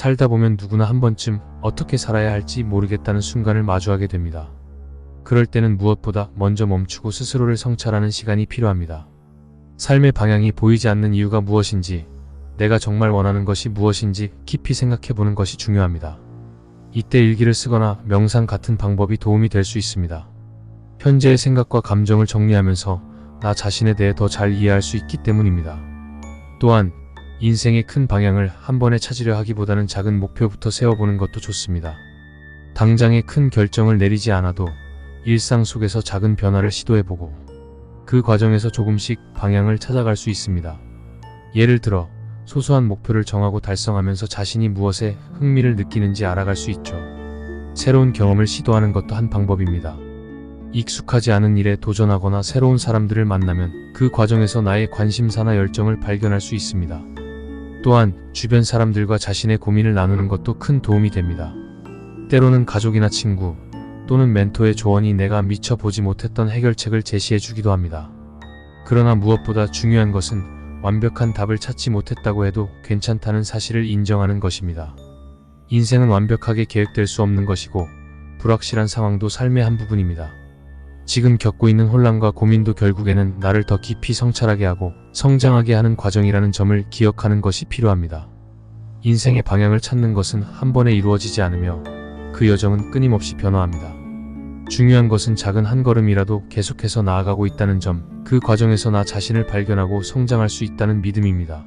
살다 보면 누구나 한 번쯤 어떻게 살아야 할지 모르겠다는 순간을 마주하게 됩니다. 그럴 때는 무엇보다 먼저 멈추고 스스로를 성찰하는 시간이 필요합니다. 삶의 방향이 보이지 않는 이유가 무엇인지, 내가 정말 원하는 것이 무엇인지 깊이 생각해 보는 것이 중요합니다. 이때 일기를 쓰거나 명상 같은 방법이 도움이 될 수 있습니다. 현재의 생각과 감정을 정리하면서 나 자신에 대해 더 잘 이해할 수 있기 때문입니다. 또한 인생의 큰 방향을 한 번에 찾으려 하기보다는 작은 목표부터 세워보는 것도 좋습니다. 당장의 큰 결정을 내리지 않아도 일상 속에서 작은 변화를 시도해보고 그 과정에서 조금씩 방향을 찾아갈 수 있습니다. 예를 들어 소소한 목표를 정하고 달성하면서 자신이 무엇에 흥미를 느끼는지 알아갈 수 있죠. 새로운 경험을 시도하는 것도 한 방법입니다. 익숙하지 않은 일에 도전하거나 새로운 사람들을 만나면 그 과정에서 나의 관심사나 열정을 발견할 수 있습니다. 또한 주변 사람들과 자신의 고민을 나누는 것도 큰 도움이 됩니다. 때로는 가족이나 친구 또는 멘토의 조언이 내가 미처 보지 못했던 해결책을 제시해 주기도 합니다. 그러나 무엇보다 중요한 것은 완벽한 답을 찾지 못했다고 해도 괜찮다는 사실을 인정하는 것입니다. 인생은 완벽하게 계획될 수 없는 것이고 불확실한 상황도 삶의 한 부분입니다. 지금 겪고 있는 혼란과 고민도 결국에는 나를 더 깊이 성찰하게 하고 성장하게 하는 과정이라는 점을 기억하는 것이 필요합니다. 인생의 방향을 찾는 것은 한 번에 이루어지지 않으며 그 여정은 끊임없이 변화합니다. 중요한 것은 작은 한 걸음이라도 계속해서 나아가고 있다는 점, 그 과정에서 나 자신을 발견하고 성장할 수 있다는 믿음입니다.